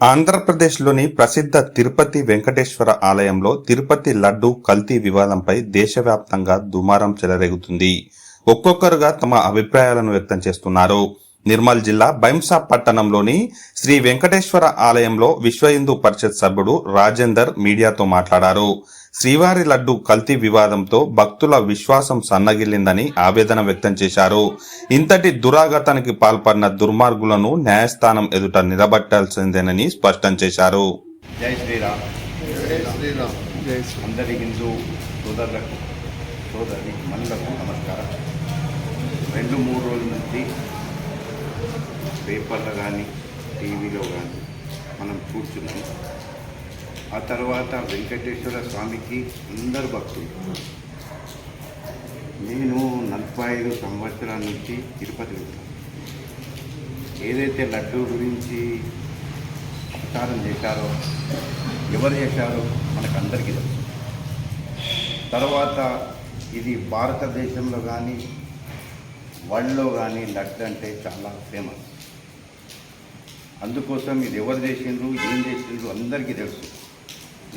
ఆంధ్రప్రదేశ్లోని ప్రసిద్ధ తిరుపతి వెంకటేశ్వర ఆలయంలో తిరుపతి లడ్డు కల్తీ వివాదంపై దేశవ్యాప్తంగా దుమారం చెలరేగుతుంది. ఒక్కొక్కరుగా తమ అభిప్రాయాలను వ్యక్తం చేస్తున్నారు. నిర్మల్ జిల్లా బైంసా పట్టణంలోని శ్రీ వెంకటేశ్వర ఆలయంలో విశ్వ హిందూ పరిషత్ సభ్యుడు రాజేందర్ మీడియాతో మాట్లాడారు. శ్రీవారి లడ్డు కల్తీ వివాదంతో భక్తుల విశ్వాసం సన్నగిల్లిందని ఆవేదన వ్యక్తం చేశారు. ఇంతటి దురాగతానికి పాల్పడిన దుర్మార్గులను న్యాయస్థానం ఎదుట నిలబట్టాల్సిందేనని స్పష్టం చేశారు. జై శ్రీరామ్. జై శ్రీరామ్. జై శ్రీ అందరి హిందూ సోదరులకు సోదరి మనులకు నమస్కారం. రెండు మూడు రోజుల నుంచి పేపర్లో కానీ టీవీలో కానీ మనం కూర్చున్నాం. ఆ తర్వాత వెంకటేశ్వర స్వామికి అందరు భక్తులు. నేను నలభై ఐదు సంవత్సరాల నుంచి తిరుపతి వెళ్తాను. ఏదైతే లడ్డూ గురించి ప్రచారం చేశారో ఎవరు చేశారో మనకు అందరికీ తెలుసు. తర్వాత ఇది భారతదేశంలో కానీ వరల్డ్లో కానీ లడ్డు అంటే చాలా ఫేమస్. అందుకోసం ఇది ఎవరు చేసిండ్రు ఏం చేసిండ్రు అందరికీ తెలుసు.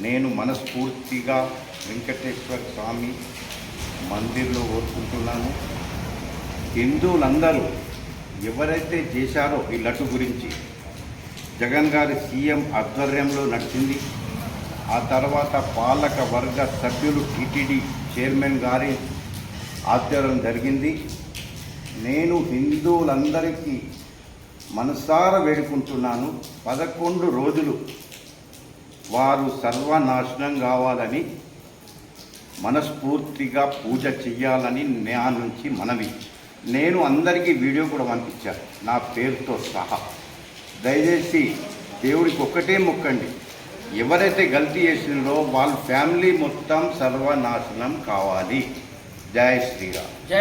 నేను మనస్ఫూర్తిగా వెంకటేశ్వర స్వామి మందిర్లో కోరుకుంటున్నాను. హిందువులందరూ ఎవరైతే చేశారో ఈ లడ్డు గురించి జగన్ గారి సీఎం ఆధ్వర్యంలో నడిచింది. ఆ తర్వాత పాలక వర్గ సభ్యులు టీటీడీ చైర్మన్ గారి ఆధ్వర్యం జరిగింది. నేను హిందువులందరికీ మనసార వేడుకుంటున్నాను పదకొండు రోజులు. వారు సర్వనాశనం కావాలని మనస్ఫూర్తిగా పూజ చెయ్యాలని నా నుంచి మనవి. నేను అందరికీ వీడియో కూడా పంపించాను నా పేరుతో సహా. దయచేసి దేవుడికి ఒక్కటే మొక్కండి. ఎవరైతే గల్తీ చేసిందో వాళ్ళ ఫ్యామిలీ మొత్తం సర్వనాశనం కావాలి. జై శ్రీరామ్.